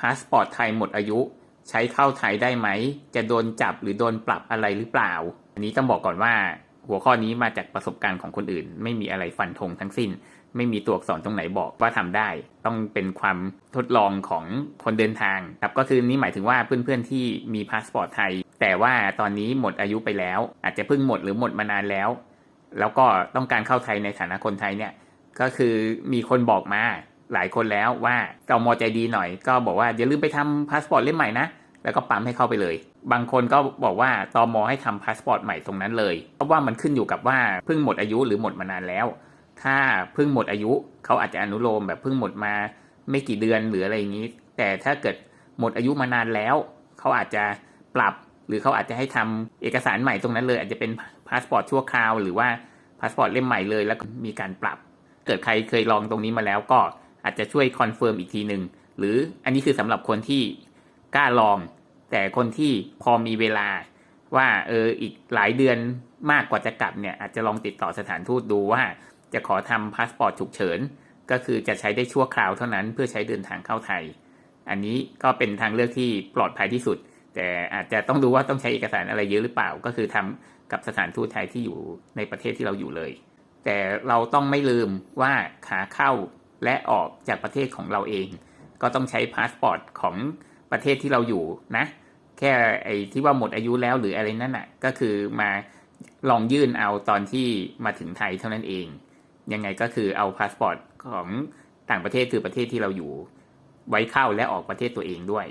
พาสปอร์ตไทยหมดอายุ ใช้เข้าไทยได้ไหม จะโดนจับหรือโดนปรับอะไรหรือเปล่า อันนี้ต้องบอกก่อนว่า หัวข้อนี้มาจากประสบการณ์ของคนอื่น ไม่มีอะไรฟันธงทั้งสิ้น ไม่มีตัวอักษรตรงไหนบอกว่าทำได้ ต้องเป็นความทดลองของคนเดินทางครับก็คือนี่หมายถึงว่าเพื่อนๆที่มีพาสปอร์ตไทย แต่ว่าตอนนี้หมดอายุไปแล้ว อาจจะเพิ่งหมดหรือหมดมานานแล้ว แล้วก็ต้องการเข้าไทยในฐานะคนไทยเนี่ยก็คือมีคนบอกมา หลายคนแล้วว่าตมใจดีหน่อย ก็บอกว่าอย่าลืมไปทำพาสปอร์ตเล่มใหม่นะแล้วก็ปั๊มให้เข้าไปเลย บางคนก็บอกว่าตมให้ทำพาสปอร์ตใหม่ตรงนั้นเลย เพราะว่ามันขึ้นอยู่กับว่าเพิ่งหมดอายุหรือหมดมานานแล้ว ถ้าเพิ่งหมดอายุเขาอาจจะอนุโลมแบบเพิ่งหมดมาไม่กี่เดือนหรืออะไรอย่างนี้ แต่ถ้าเกิดหมดอายุมานานแล้ว เขาอาจจะปรับหรือเขาอาจจะให้ทำเอกสารใหม่ตรงนั้นเลย อาจจะเป็นพาสปอร์ตชั่วคราวหรือว่าพาสปอร์ตเล่มใหม่เลยแล้วมีการปรับ เกิดใครเคยลองตรงนี้มาแล้วก็ อาจจะช่วยคอนเฟิร์มอีกทีหนึ่งหรืออันนี้คือสำหรับคนที่กล้าลอง แต่คนที่พอมีเวลาว่าเอออีกหลายเดือนมากกว่าจะกลับเนี่ยอาจจะลองติดต่อสถานทูตดูว่าจะขอทำพาสปอร์ตฉุกเฉินก็คือจะใช้ได้ชั่วคราวเท่านั้นเพื่อใช้เดินทางเข้าไทย อันนี้ก็เป็นทางเลือกที่ปลอดภัยที่สุด แต่อาจจะต้องดูว่าต้องใช้เอกสารอะไรเยอะหรือเปล่า ก็คือทำกับสถานทูตไทยที่อยู่ในประเทศที่เราอยู่เลย แต่เราต้องไม่ลืมว่าขาเข้า และออกจากประเทศของเราเอง ก็ต้องใช้พาสปอร์ตของประเทศที่เราอยู่นะ แค่ไอ้ที่ว่าหมดอายุแล้วหรืออะไรนั่นน่ะ ก็คือมาลองยื่นเอาตอนที่มาถึงไทยเท่านั้นเอง ยังไงก็คือเอาพาสปอร์ตของต่างประเทศคือประเทศที่เราอยู่ ไว้เข้าและออกประเทศตัวเองด้วย